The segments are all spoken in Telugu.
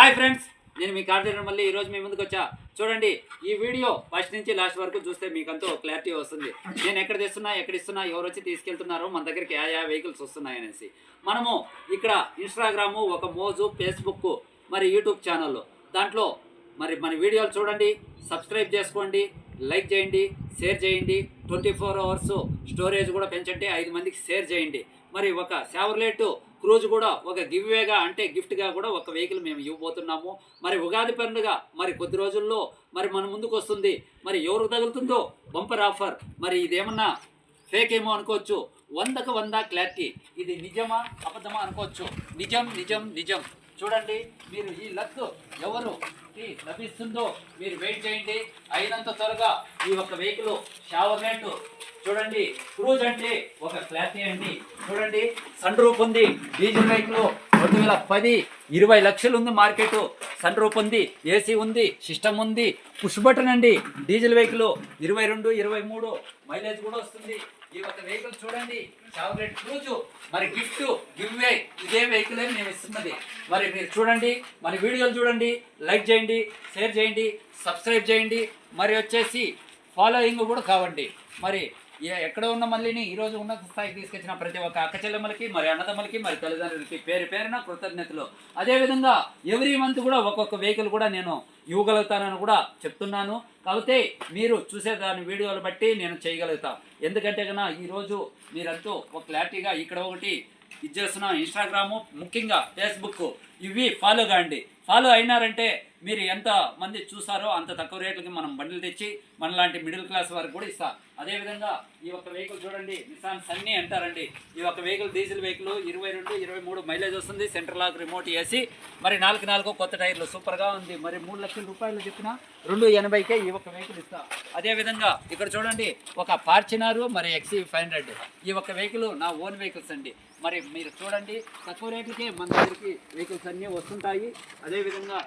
హాయ్ ఫ్రెండ్స్ నేను మీ కార్తీక మళ్ళీ ఈరోజు మీ ముందుకు వచ్చా. చూడండి ఈ వీడియో ఫస్ట్ నుంచి లాస్ట్ వరకు చూస్తే మీకంతా క్లారిటీ వస్తుంది. నేను ఎక్కడ తెస్తున్నా ఎక్కడ ఇస్తున్నా ఎవరు వచ్చి తీసుకెళ్తున్నారో మన దగ్గరికి యా యా వెహికల్స్ వస్తున్నాయనేసి మనము ఇక్కడ ఇన్స్టాగ్రాము ఒక మోజు ఫేస్బుక్ మరి యూట్యూబ్ ఛానల్ దాంట్లో మరి మన వీడియోలు చూడండి సబ్స్క్రైబ్ చేసుకోండి లైక్ చేయండి షేర్ చేయండి. ట్వంటీ ఫోర్ అవర్స్ స్టోరేజ్ కూడా పెంచండి ఐదు మందికి షేర్ చేయండి. మరి ఒక సేవర్లెట్ క్రూజ్ కూడా ఒక గివ్వేగా అంటే గిఫ్ట్గా కూడా ఒక వెహికల్ మేము ఇవ్వబోతున్నాము. మరి ఉగాది పండుగ మరి కొద్ది రోజుల్లో మరి మన ముందుకు వస్తుంది. మరి ఎవరు తగులుతుందో బంపర్ ఆఫర్. మరి ఇదేమన్నా ఫేక్ ఏమో అనుకోవచ్చు. వందకు వంద క్లారిటీ. ఇది నిజమా? అబద్ధమా? అనుకోవచ్చు. నిజం నిజం నిజం. చూడండి మీరు ఈ లక్ ఎవరు? లభిస్తుందో మీరు వెయిట్ చేయండి. అయినంత త్వరగా ఈ ఒక వెహికల్ షావర్లెట్ చూడండి క్రూజ్ అంటే ఒక క్లాసీ అండి. చూడండి సన్ రూప్ ఉంది డీజిల్ వెహికల్ రెండు వేల పది ఇరవై లక్షలు ఉంది మార్కెట్. సన్ రూప్ ఉంది ఏసీ ఉంది సిస్టమ్ ఉంది. పుష్ బటన్ అండి. డీజిల్ వెహికల్ ఇరవై రెండు ఇరవై మూడు మైలేజ్ కూడా వస్తుంది. ఈ ఒక వెహికల్ చూడండి. చాక్లెట్ క్రూజ్ మరి గిఫ్ట్ గివ్ వే ఇదే వెహికల్ అని మేము ఇస్తున్నది. మరి మీరు చూడండి మన వీడియోలు చూడండి లైక్ చేయండి షేర్ చేయండి సబ్స్క్రైబ్ చేయండి. మరి వచ్చేసి ఫాలోయింగ్ కూడా కావండి. మరి ఎక్కడ ఉన్న మళ్ళీని ఈరోజు ఉన్నత స్థాయికి తీసుకొచ్చిన ప్రతి ఒక్క అక్క చెల్లెమ్మలకి మరి అన్నదమ్మలకి మరి తల్లిదండ్రులకి పేరు పేరున కృతజ్ఞతలు. అదేవిధంగా ఎవ్రీ మంత్ కూడా ఒక్కొక్క వెహికల్ కూడా నేను ఇవ్వగలుగుతానని కూడా చెప్తున్నాను. కాకపోతే మీరు చూసే దాని వీడియోలు బట్టి నేను చేయగలుగుతాను ఎందుకంటే కన్నా ఈరోజు మీరంతా ఒక క్లారిటీగా ఇక్కడ ఒకటి ఇది ఇన్స్టాగ్రాము ముఖ్యంగా ఫేస్బుక్ ఇవి ఫాలో కాండి. ఫాలో అయినారంటే మీరు ఎంత మంది చూసారో అంత తక్కువ రేట్లకి మనం బండ్లు తెచ్చి మనలాంటి మిడిల్ క్లాస్ వారికి కూడా ఇస్తాం. అదేవిధంగా ఈ ఒక్క వెహికల్ చూడండి. నిసాన్ సన్నీ అంటారండి. ఈ ఒక్క వెహికల్ డీజిల్ వెహికల్ ఇరవై రెండు ఇరవై మూడు మైలేజ్ వస్తుంది. సెంట్రల్ లాక్ రిమోట్ ఏసీ మరి నాలుగు నాలుగు కొత్త టైర్లు సూపర్గా ఉంది. మరి మూడు లక్షల రూపాయలు చెప్పిన రెండు ఎనభైకే ఈ ఒక్క వెహికల్ ఇస్తాం. అదేవిధంగా ఇక్కడ చూడండి. ఒక ఫార్చునర్ మరి ఎక్సీ ఫైవ్ హండ్రెడ్ ఈ ఒక్క వెహికల్ నా ఓన్ వెహికల్స్ అండి. మరి మీరు చూడండి తక్కువ రేట్లకే మన దగ్గరికి వెహికల్స్ అన్నీ వస్తుంటాయి. అదేవిధంగా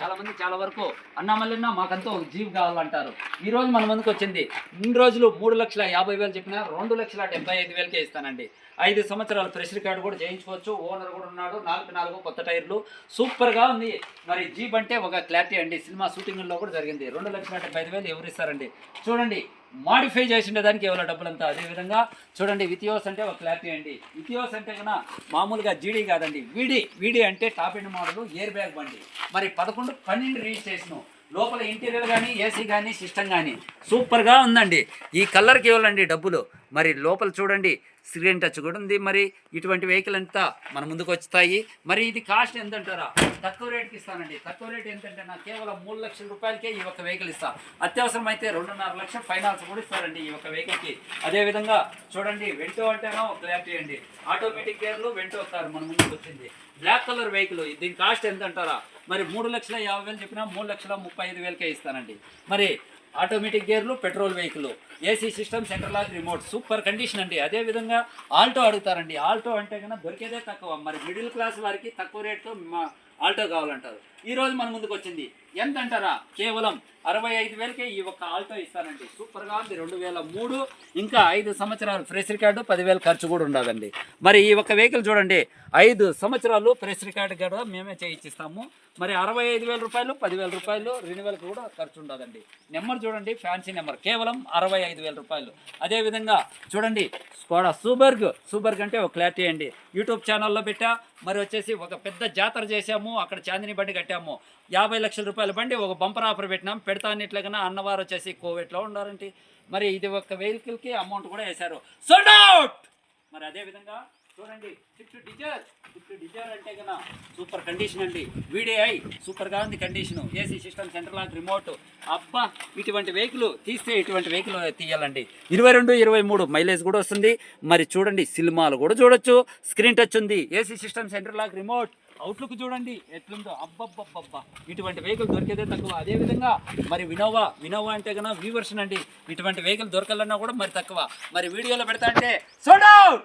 చాలామంది చాలా వరకు అన్నామల్లన్న మాకంతా ఒక జీప్ కావాలంటారు. ఈరోజు మన ముందుకు వచ్చింది. ఇన్ని రోజులు మూడు లక్షల యాభై వేలు చెప్పిన రెండు లక్షల డెబ్బై ఐదు వేలకే ఇస్తానండి. ఐదు సంవత్సరాలు ఫ్రెష్ రికార్డు కూడా చేయించుకోవచ్చు. ఓనర్ కూడా ఉన్నాడు. నాలుగు నాలుగు కొత్త టైర్లు. సూపర్గా ఉంది. మరి జీప్ అంటే ఒక క్లారిటీ అండి. సినిమా షూటింగ్లో కూడా జరిగింది. రెండు లక్షల డెబ్బై ఐదు వేలు ఎవరు ఇస్తారండి? చూడండి. మాడిఫై చేసిండే దానికి ఎవరో డబ్బులంతా? అదేవిధంగా చూడండి వితియోస్ అంటే ఒక క్లారిటీ అండి. వితియోస్ అంటే కన్నా మామూలుగా జీడీ కాదండి. వీడి వీడి అంటే top end model air bag బండి. మరి పదకొండు పన్నెండు రిజిస్ట్రేషన్ లోపల ఇంటీరియర్ కానీ ఏసీ కానీ సిస్టమ్ కానీ సూపర్గా ఉందండి. ఈ కలర్కి ఇవ్వాలండి డబ్బులు. మరి లోపల చూడండి స్క్రీన్ టచ్ కూడా ఉంది. మరి ఇటువంటి వెహికల్ అంతా మన ముందుకు వస్తాయి. మరి ఇది కాస్ట్ ఎంత అంటారా తక్కువ రేట్కి ఇస్తానండి. తక్కువ రేట్ ఎంతంటే నాకు కేవలం మూడు లక్షల రూపాయలకే ఈ ఒక వెహికల్ ఇస్తా. అత్యవసరం అయితే రెండున్నర లక్షల ఫైనాన్స్ కూడా ఇస్తారండి ఈ ఒక వెహికల్కి అదేవిధంగా చూడండి వెంటో అంటేనో ఒక క్లారిటీ అండి ఆటోమేటిక్ గేర్లు వెంటో వస్తారు మన ముందుకు వచ్చింది. బ్లాక్ కలర్ వెహికల్ దీని కాస్ట్ ఎంత అంటారా మరి మూడు లక్షల యాభై వేలు చెప్పినా మూడు లక్షల ముప్పై ఐదు వేలకే ఇస్తానండి. మరి ఆటోమేటిక్ గేర్లు petrol vehicle AC system central lock remote. Super condition అండి. అదే విధంగా ఆల్టో అడుగుతారండి. ఆల్టో అంటే కన్నా దొరికేదే తక్కువ. మరి మిడిల్ క్లాస్ వారికి తక్కువ రేట్తో మా ఆల్టో కావాలంటారు. ఈరోజు మన ముందుకు వచ్చింది. ఎంత అంటారా కేవలం అరవై ఐదు వేలకే ఈ ఒక్క ఆల్టో ఇస్తానండి. సూపర్గా ఉంది. రెండు వేల మూడు ఇంకా ఐదు సంవత్సరాలు ఫ్రెష్ రికార్డు పదివేల ఖర్చు కూడా ఉండదండి. మరి ఈ ఒక్క వెహికల్ చూడండి. ఐదు సంవత్సరాలు ఫ్రెష్ రికార్డు కూడా మేమే చేయించిస్తాము మరి అరవై ఐదు వేల రూపాయలు పదివేల రూపాయలు రెన్యువల్కి కూడా ఖర్చు ఉండదండి. నెంబర్ చూడండి ఫ్యాన్సీ నెంబర్. కేవలం అరవై ఐదు వేల రూపాయలు. అదేవిధంగా చూడండి కూడా సూబర్గ్. సూబర్గ్ అంటే ఒక క్లారిటీ అండి. యూట్యూబ్ ఛానల్లో పెట్టా. మరి వచ్చేసి ఒక పెద్ద జాతర చేశాము. అక్కడ చాందిని బండి కట్టాము. యాభై లక్షల రూపాయల బండి ఒక బంపర్ ఆఫర్ పెట్టినాం. పెడతా అన్నిట్లుగా అన్నవారు వచ్చేసి కోవిడ్లో ఉండారంటే. మరి ఇది ఒక వెహికల్కి అమౌంట్ కూడా వేశారు. సోల్డ్ అవుట్ మరి అదే విధంగా చూడండి స్విఫ్ట్ డిజైర్ స్విఫ్ట్ డిజైర్ అంటే కన్నా సూపర్ కండిషన్ అండి. వీడిఐ సూపర్గా ఉంది condition AC system central lock remote అబ్బా ఇటువంటి వెహికల్ తీస్తే ఇటువంటి వెహికల్ తీయాలండి. ఇరవై రెండు ఇరవై మూడు మైలేజ్ కూడా వస్తుంది. మరి చూడండి సినిమాలు కూడా చూడొచ్చు. స్క్రీన్ టచ్ ఉంది. AC system central lock remote outlook చూడండి ఎట్లుందో. అబ్బబ్బబ్బబ్బా. ఇటువంటి వెహికల్ దొరికేదే తక్కువ. అదేవిధంగా మరి వినోవా వినోవా అంటే కన్నా వ్యూవర్షన్ అండి. ఇటువంటి వెహికల్ దొరకాలన్నా కూడా మరి తక్కువ. మరి వీడియోలో పెడతా అంటే సోడౌట్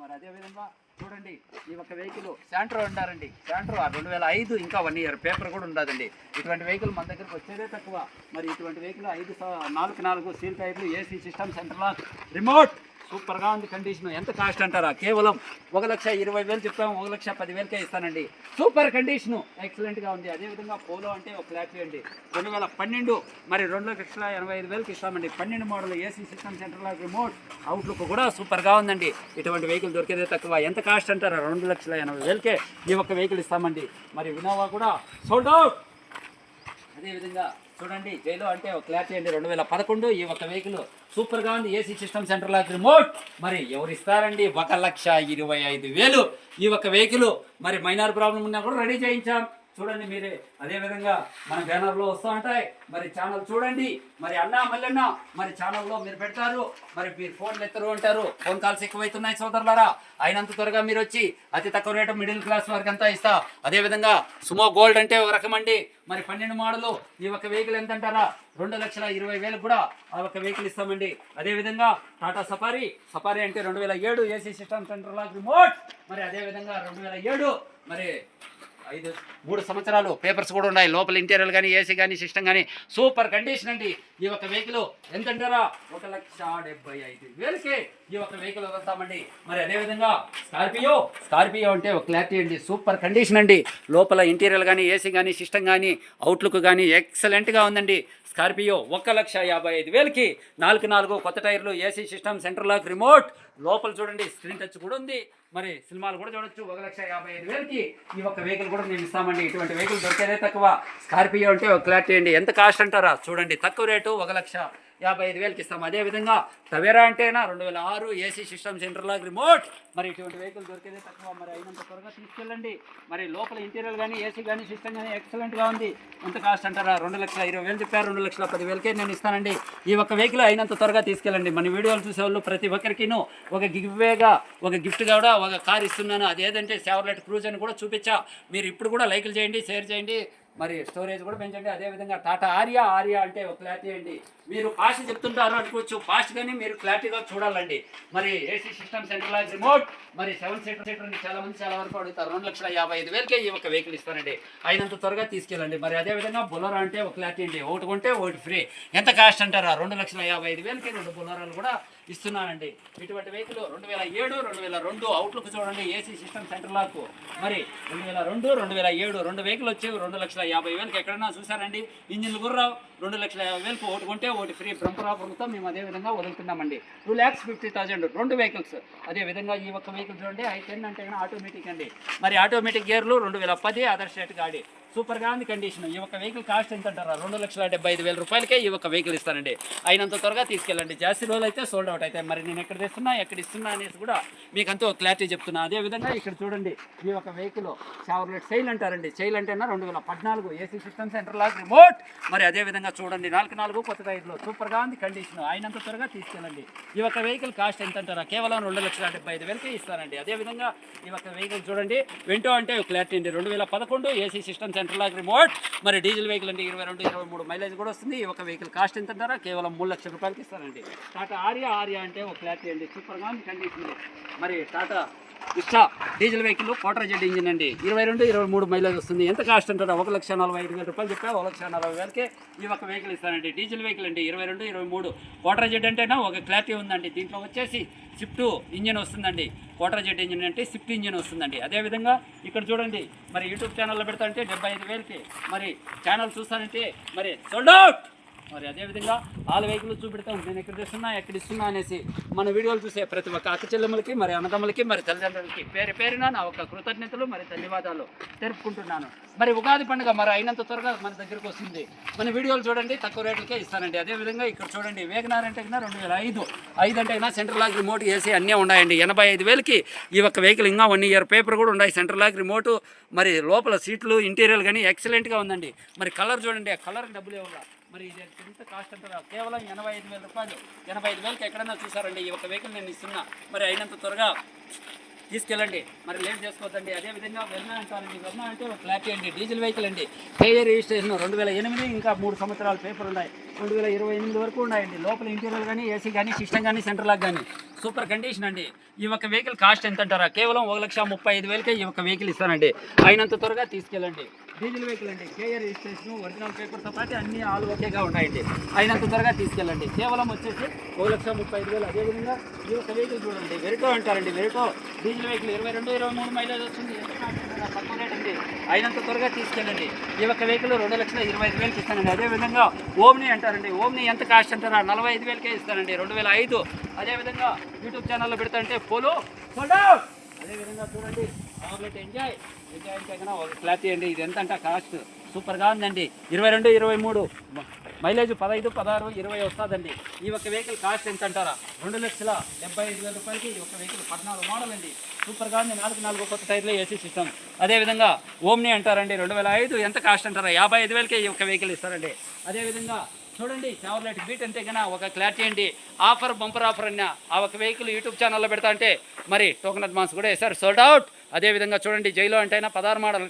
మరి అదేవిధంగా చూడండి ఈ ఒక వెహికల్ శాంట్రో అంటారండి. శాంట్రో రెండు వేల ఐదు ఇంకా వన్ ఇయర్ పేపర్ కూడా ఉండదండి. ఇటువంటి వెహికల్ మన దగ్గరకు వచ్చేదే తక్కువ. మరి ఇటువంటి వెహికల్ ఐదు నాలుగు నాలుగు సీల్ టైర్లు AC system centre lock remote సూపర్గా ఉంది కండిషన్. ఎంత కాస్ట్ అంటారా? కేవలం ఒక లక్ష ఇరవై వేలు చెప్తాము ఒక లక్ష పదివేలకే ఇస్తానండి. Super condition. ఎక్సలెంట్గా ఉంది. అదేవిధంగా పోలో అంటే ఒక ఫ్లాట్ అండి రెండు వేల పన్నెండు మరి రెండు లక్షల ఎనభై ఐదు వేలకి ఇస్తామండి. పన్నెండు model AC system central remote outlook కూడా సూపర్గా ఉందండి. ఇటువంటి వెహికల్ దొరికేదే తక్కువ. ఎంత కాస్ట్ అంటారా? రెండు లక్షల ఎనభై వేలకే ఈ ఒక్క వెహికల్ ఇస్తామండి. మరి వినోవా కూడా సోల్డ్ అవుట్ అదేవిధంగా చూడండి జైలో అంటే ఒక క్లారిటీ అండి రెండు వేల పదకొండు ఈ ఒక వెహికల్ సూపర్గా ఉంది. AC system centre lock remote. మరి ఎవరు ఇస్తారండి ఒక లక్ష ఇరవై ఐదు వేలు ఈ ఒక వెహికల్. మరి మైనార్ ప్రాబ్లం ఉన్నా కూడా రెడీ చేయించాం. చూడండి మీరే. అదే విధంగా మన బ్యానర్లో వస్తూ ఉంటాయి. మరి ఛానల్ చూడండి. మరి అన్నా మల్లన్న మరి ఛానల్లో మీరు పెడతారు. మరి మీరు ఫోన్లు ఎత్తరు అంటారు. ఫోన్ కాల్స్ ఎక్కువైతున్నాయి సోదరులారా. అయినంత త్వరగా మీరు వచ్చి అతి తక్కువ రేటు మిడిల్ క్లాస్ వారికి అంతా ఇస్తా. అదే విధంగా సుమో గోల్డ్ అంటే ఒక రకం అండి. మరి పన్నెండు మోడలు ఈ ఒక వెహికల్ ఎంత అంటారా రెండు లక్షల ఇరవై వేలు కూడా ఆ ఒక వెహికల్ ఇస్తామండి. అదేవిధంగా టాటా సఫారీ. సఫారీ అంటే రెండు వేల ఏడు AC system centre lock remote మరి అదే విధంగా రెండు వేల ఏడు. మరి మూడు సంవత్సరాలు పేపర్స్ కూడా ఉన్నాయి. లోపల ఇంటీరియర్ కానీ ఏసీ కానీ సిస్టమ్ కానీ సూపర్ కండిషన్ అండి. ఈ యొక్క వెహికల్ ఎంత అంటారా ఒక లక్ష డెబ్బై ఐదు వేలకే ఈ యొక్క వెహికల్ వదులుతామండి మరి అదేవిధంగా స్కార్పియో స్కార్పియో అంటే ఒక క్లారిటీ అండి. సూపర్ కండిషన్ అండి. లోపల ఇంటీరియర్ కానీ ఏసీ కానీ సిస్టమ్ కానీ అవుట్లుక్ కానీ ఎక్సలెంట్గా ఉందండి. స్కార్పియో ఒక లక్ష యాభై ఐదు వేలకి నాలుగు నాలుగు కొత్త టైర్లు AC system centre lock remote. లోపల చూడండి స్క్రీన్ టచ్ కూడా ఉంది. మరి సినిమాలు కూడా చూడొచ్చు. ఒక లక్ష యాభై ఐదు వేలకి ఈ ఒక్క వెహికల్ కూడా మేము ఇస్తామండి. ఇటువంటి వెహికల్ దొరికేదే తక్కువ. స్కార్పియో అంటే ఒక క్లారిటీ అండి. ఎంత కాస్ట్ అంటారా? చూడండి తక్కువ రేటు ఒక లక్ష. యాభై ఐదు వేలకి ఇస్తాం అదేవిధంగా టవేరా అంటేనా రెండు వేల ఆరు ఏసీ సిస్టమ్ సెంటర్ రిమోట్. మరి ఇటువంటి వెహికల్ దొరికేదే తక్కువ. మరి అయినంత త్వరగా తీసుకెళ్ళండి. మరి లోపల ఇంటీరియర్ కానీ ఏసీ కానీ సిస్టమ్ కానీ ఎక్సలెంట్గా ఉంది. ఎంత కాస్ట్ అంటారా? రెండు లక్షల ఇరవై వేలు చెప్పారు. రెండు లక్షల పదివేలకే నేను ఇస్తానండి. ఈ ఒక్క వెహికల్ అయినంత త్వరగా తీసుకెళ్ళండి. మన వీడియోలు చూసే వాళ్ళు ప్రతి ఒక్కరికిను ఒక గివ్వేగా ఒక గిఫ్ట్ కూడా ఒక కార్ ఇస్తున్నాను. అదేదంటే సేవర్లెట్ క్రూజ్ అని కూడా చూపించా. మీరు ఇప్పుడు కూడా లైకులు చేయండి షేర్ చేయండి. మరి స్టోరేజ్ కూడా పెంచండి. అదేవిధంగా టాటా ఆర్యా ఆర్యా అంటే ఒక క్లారిటీ అండి. మీరు ఫాస్ట్ చెప్తుంటారు అనుకోవచ్చు. ఫాస్ట్గానే మీరు క్లారిటీగా చూడాలండి. మరి ఏసీ సిస్టమ్ సెంట్రలైజ్ రిమోట్ మరి సెవెన్ సీటర్ సీటర్ చాలా మంది చాలా వరకు అడుగుతారు. రెండు లక్షల యాభై ఐదు వేలకే ఈ ఒక వెహికల్ ఇస్తానండి అయినంత త్వరగా తీసుకెళ్ళండి. మరి అదేవిధంగా బొలరా అంటే ఒక క్లారిటీ అండి. ఒకటి కొంటే ఒకటి ఫ్రీ ఎంత కాస్ట్ అంటారా? రెండు లక్షల యాభై ఐదు వేలకి రెండు బొలరాలు కూడా ఇస్తున్నానండి. ఇటువంటి వెహికల్ రెండు వేల ఏడు రెండు వేల రెండు అవుట్లుక్ చూడండి ఏసీ సిస్టమ్ సెంటర్ లాక్ మరి రెండు వేల రెండు రెండు వేల ఏడు రెండు వెహికల్ వచ్చేవి రెండు లక్షల యాభై వేలకి ఎక్కడైనా చూసారండి ఇంజిన్లు గుర్రావు. రెండు లక్షల యాభై వేలకు ఒకటి కొంటే ఒకటి ఫ్రీ బ్రహ్మరాపురంతో మేము అదే విధంగా వదులుతున్నామండి. టూ ల్యాక్స్ ఫిఫ్టీ థౌసండ్ రెండు వెహికల్స్ అదే విధంగా ఈ ఒక్క వెహికల్ చూడండి ఐ టెన్ అంటే ఆటోమేటిక్ అండి. మరి ఆటోమేటిక్ గేర్లు రెండు వేల పది అదర్ స్టేట్ గాడి. సూపర్గా ఉంది కండిషన్ ఈ ఒక వెహికల్ కాస్ట్ ఎంత అంటారా? రెండు లక్షల డెబ్బై ఐదు వేల రూపాయలకే ఈ ఒక్క వెహికల్ ఇస్తానండి. అయినంత త్వరగా తీసుకెళ్ళండి. జాస్తి రోజులు అయితే సోల్డ్ అవుట్ అయితే మరి నేను ఎక్కడ తెస్తున్నా ఎక్కడ ఇస్తున్నా అనేసి కూడా మీకు అంతా క్లారిటీ చెప్తున్నా. అదే విధంగా ఇక్కడ చూడండి ఈ ఒక వెహికల్ షవర్లెట్ సెయిల్ అంటారండి. సెయిల్ అంటేనా రెండు వేల పద్నాలుగు AC system centre lock remote మరి అదే విధంగా చూడండి. నాలుగు నాలుగు కొత్త టైర్లు సూపర్గా ఉంది కండిషన్ అయినంత త్వరగా తీసుకెళ్ళండి. ఈ ఒక వెహికల్ కాస్ట్ ఎంత అంటారా కేవలం రెండు లక్షల డెబ్బై ఐదు వేలకే ఇస్తానండి అదే విధంగా ఈ ఒక వెహికల్ చూడండి. వింటో అంటే క్లారిటీ అండి రెండు వేల పదకొండు AC system centre lock remote మరి డీజిల్ వెహికల్ అంటే ఇరవై రెండు ఇరవై మూడు మైలేజ్ కూడా వస్తుంది. ఈ ఒక వెహికల్ కాస్ట్ ఎంత అంటారా కేవలం మూడు లక్షల రూపాయలకి ఇస్తానండి టాటా ఆర్యా ఆర్యా అంటే ఒక క్లారిటీ అండి సూపర్గా ఉంది కండిషన్ మరి Tata Vista diesel vehicle Quadrajet engine అండి. ఇరవై రెండు ఇరవై మూడు మైలేజ్ వస్తుంది. ఎంత కాస్ట్ అంటారా ఒక లక్ష నలభై ఐదు వేల రూపాయలు చెప్పా ఒక లక్ష నలభై వేలకే ఈ ఒక వెహికల్ ఇస్తానండి. డీజిల్ వెహికల్ అండి. ఇరవై రెండు ఇరవై మూడు. కోటర జెడ్ అంటేనా ఒక క్లారిటీ ఉందండి. దీంట్లో వచ్చేసి స్విఫ్ట్ ఇంజిన్ వస్తుందండి. కోటర జెడ్ ఇంజిన్ అంటే స్విఫ్ట్ ఇంజిన్ వస్తుందండి. అదేవిధంగా ఇక్కడ చూడండి. మరి యూట్యూబ్ ఛానల్లో పెడతా అంటే డెబ్బై ఐదు వేలకి. మరి ఛానల్ చూస్తానంటే మరి సోల్డ్ అవుట్ మరి అదేవిధంగా ఆల్ వెహికల్ చూపెడతాం. నేను ఎక్కడ తెస్తున్నా ఎక్కడ ఇస్తున్నా అనేసి మన వీడియోలు చూసే ప్రతి ఒక్క అక్క చెల్లెమ్మలకి మరి అన్నదమ్ములకి మరి తల్లిదండ్రులకి పేరు పేరున నా ఒక కృతజ్ఞతలు మరి ధన్యవాదాలు తెలుపుకుంటున్నాను. మరి ఉగాది పండుగ మరి అయినంత త్వరగా మన దగ్గరకు వస్తుంది. మన వీడియోలు చూడండి తక్కువ రేట్లకే ఇస్తానండి. అదేవిధంగా ఇక్కడ చూడండి వేగనార్ అంటే కన్నా రెండు వేల ఐదు ఐదు అంటే కన్నా సెంట్రల్ లాగ్ రిమోట్ ఏసీ అన్నీ ఉన్నాయండి. ఎనభై ఐదు వేలకి ఈ ఒక్క వెహికల్ ఇంకా వన్ ఇయర్ పేపర్ కూడా ఉన్నాయి. సెంట్రల్ లాగ్ రిమోట్ మరి లోపల సీట్లు ఇంటీరియర్ కానీ ఎక్సలెంట్గా ఉందండి. మరి కలర్ చూడండి ఆ కలర్ డబ్బులు ఇవ్వాలి మరి ఇది ఎంత కాస్ట్ అంటారా కేవలం ఎనభై ఐదు వేల రూపాయలు. ఎనభై ఐదు వేలకి ఎక్కడైనా చూసారండి ఈ ఒక వెహికల్ నేను ఇస్తున్నా. మరి అయినంత త్వరగా తీసుకెళ్ళండి. మరి లేట్ చేసుకోవద్దండి. అదేవిధంగా వెర్నా అంటారండి వెర్నా అంటే ఒక క్లారిటీ అండి డీజిల్ వెహికల్ అండి. కేఏ రిజిస్ట్రేషన్ రెండు వేల ఎనిమిది ఇంకా మూడు సంవత్సరాల పేపర్ ఉన్నాయి. రెండు వేల ఇరవై ఎనిమిది వరకు ఉన్నాయండి. లోపల ఇంటీరియర్ కానీ ఏసీ కానీ సిస్టమ్ కానీ సెంటర్ లాక్ కానీ సూపర్ కండిషన్ అండి. ఈ ఒక వెహికల్ కాస్ట్ ఎంత అంటారా కేవలం ఒక లక్ష ముప్పై ఐదు వేలకే ఈ ఒక వెహికల్ ఇస్తానండి. అయినంత త్వరగా తీసుకెళ్ళండి. డీజిల్ వెహికల్ అండి కేఏ రిజిస్ట్రేషన్ ఒరిజినల్ పేపర్తో పాటు అన్ని ఆల్ ఓకేగా ఉన్నాయండి. అయినంత త్వరగా తీసుకెళ్ళండి. కేవలం వచ్చేసి ఓ లక్ష ముప్పై ఐదు వేలు. అదేవిధంగా ఈ ఒక వెహికల్ చూడండి. వెరిటో అంటారండి. వెరిటో డీజిల్ వెహికల్ ఇరవై రెండు ఇరవై మూడు మైలేజ్ వస్తుంది. ఎంత తక్కువ రేట్ అండి. అయినంత త్వరగా తీసుకెళ్ళండి. ఈ ఒక్క వెహికల్ రెండు లక్షల ఇరవై ఐదు వేలకి ఇస్తానండి. అదేవిధంగా ఓమ్ని అంటారండి. ఓమ్ని ఎంత కాస్ట్ అంటారా? నలభై ఐదు వేలకే ఇస్తానండి. రెండు వేల ఐదు. అదేవిధంగా యూట్యూబ్ ఛానల్లో పెడతాంటే పోలో అదేవిధంగా చూడండి. ఎంజాయ్. ఎంజాయ్ క్లాత్ అండి ఇది ఎంత అంటే కాస్ట్ సూపర్గా ఉందండి. ఇరవై రెండు ఇరవై మూడు. మైలేజ్ పదహైదు పదహారు ఇరవై వస్తుందండి. ఈ ఒక్క వెహికల్ కాస్ట్ ఎంత అంటారా? రెండు లక్షల డెబ్బై ఐదు వేల రూపాయలకి ఈ ఒక వెహికల్ పద్నాలుగు మోడల్ అండి. సూపర్గా ఉంది. నాలుగు నాలుగు కొత్త టైర్లో ఏసీ సిస్టమ్ అదేవిధంగా ఓమ్ని అంటారండి. రెండు వేల ఐదు ఎంత కాస్ట్ అంటారా? యాభై ఐదు వేలకే ఈ ఒక వెహికల్ ఇస్తారండి. అదేవిధంగా చూడండి చావర్లెట్ బీట్ అంటే కన్నా ఒక క్లారిటీ అండి ఆఫర్ బంపర్ ఆఫర్ అన్న ఆ ఒక వెహికల్ యూట్యూబ్ ఛానల్లో పెడతా అంటే మరి టోకన్ అడ్వాన్స్ కూడా వేశారు సోల్డ్ అవుట్ అదేవిధంగా చూడండి జైలో అంటే అయినా పదహారు మోడల్.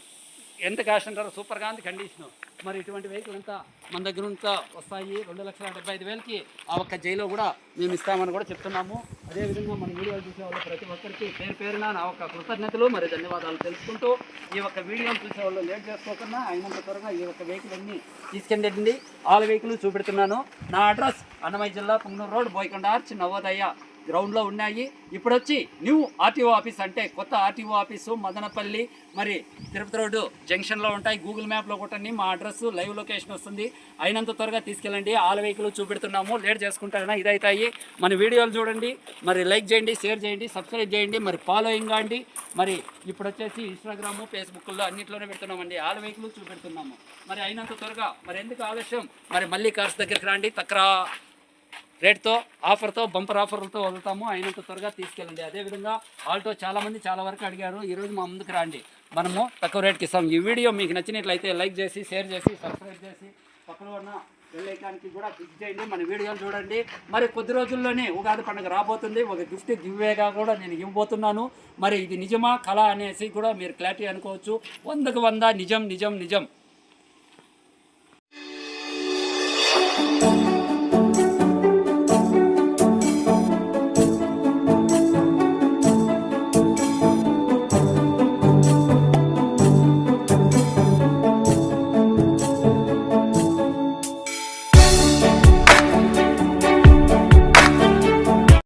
ఎంత కాస్ట్ అంటారు సూపర్గా ఉంది కండిషన్ మరి ఇటువంటి వెహికల్ అంతా మన దగ్గర అంతా వస్తాయి. రెండు లక్షల డెబ్బై ఐదు వేలకి ఆ ఒక్క జైలో కూడా మేము ఇస్తామని కూడా చెప్తున్నాము. అదేవిధంగా మన వీడియోలు చూసే వాళ్ళు ప్రతి ఒక్కరికి పేరు పేరున నా ఒక కృతజ్ఞతలు. మరి ధన్యవాదాలు తెలుసుకుంటూ ఈ యొక్క వీడియోలు చూసే వాళ్ళు లేట్ చేసుకోకుండా అయినంత త్వరగా ఈ యొక్క వెహికల్ అన్ని తీసుకెళ్ళండి ఆల్ వెహికల్ చూపెడుతున్నాను. నా అడ్రస్ అన్నమయ్య జిల్లా పుంగనూరు రోడ్ బోయకొండ ఆర్చ్ నవోదయ. గ్రౌండ్లో ఉన్నాయి. ఇప్పుడు వచ్చి న్యూ ఆర్టీఓ ఆఫీస్ అంటే కొత్త ఆర్టీఓ ఆఫీసు మదనపల్లి మరి తిరుపతి రోడ్డు జంక్షన్లో ఉంటాయి. గూగుల్ మ్యాప్లో కొట్టండి మా అడ్రస్ లైవ్ లొకేషన్ వస్తుంది. అయినంత త్వరగా తీసుకెళ్ళండి. ఆల్ వెహికల్ చూపెడుతున్నాము. లేట్ చేసుకుంటారైనా ఇదైతాయి. మన వీడియోలు చూడండి మరి లైక్ చేయండి షేర్ చేయండి సబ్స్క్రైబ్ చేయండి మరి ఫాలోయింగ్ కాండి. మరి ఇప్పుడు వచ్చేసి ఇన్స్టాగ్రాము ఫేస్బుక్లో అన్నింటిలోనే పెడుతున్నామండి. ఆల్ వెహికల్ చూపెడుతున్నాము. మరి అయినంత త్వరగా మరి ఎందుకు ఆలస్యం? మరి మళ్ళీ కార్స్ దగ్గరికి రండి. తక్రా రేట్తో ఆఫర్తో బంపర్ ఆఫర్లతో వదులుతాము. అయినంత త్వరగా తీసుకెళ్ళండి. అదేవిధంగా ఆల్టో చాలామంది చాలా వరకు అడిగారు ఈరోజు మా ముందుకు రండి. మనము తక్కువ రేట్కి ఇస్తాం. ఈ వీడియో మీకు నచ్చినట్లయితే లైక్ చేసి షేర్ చేసి సబ్స్క్రైబ్ చేసి పక్కన ఉన్న వెళ్ళేకానికి కూడా క్లిక్ చేయండి. మన వీడియోలు చూడండి. మరి కొద్ది రోజుల్లోనే ఉగాది పండుగ రాబోతుంది. ఒక గిఫ్ట్ గివ్వేగా కూడా నేను ఇవ్వబోతున్నాను. మరి ఇది నిజమా కళ అనేసి కూడా మీరు క్లారిటీ అనుకోవచ్చు. వందకు వంద నిజం నిజం నిజం.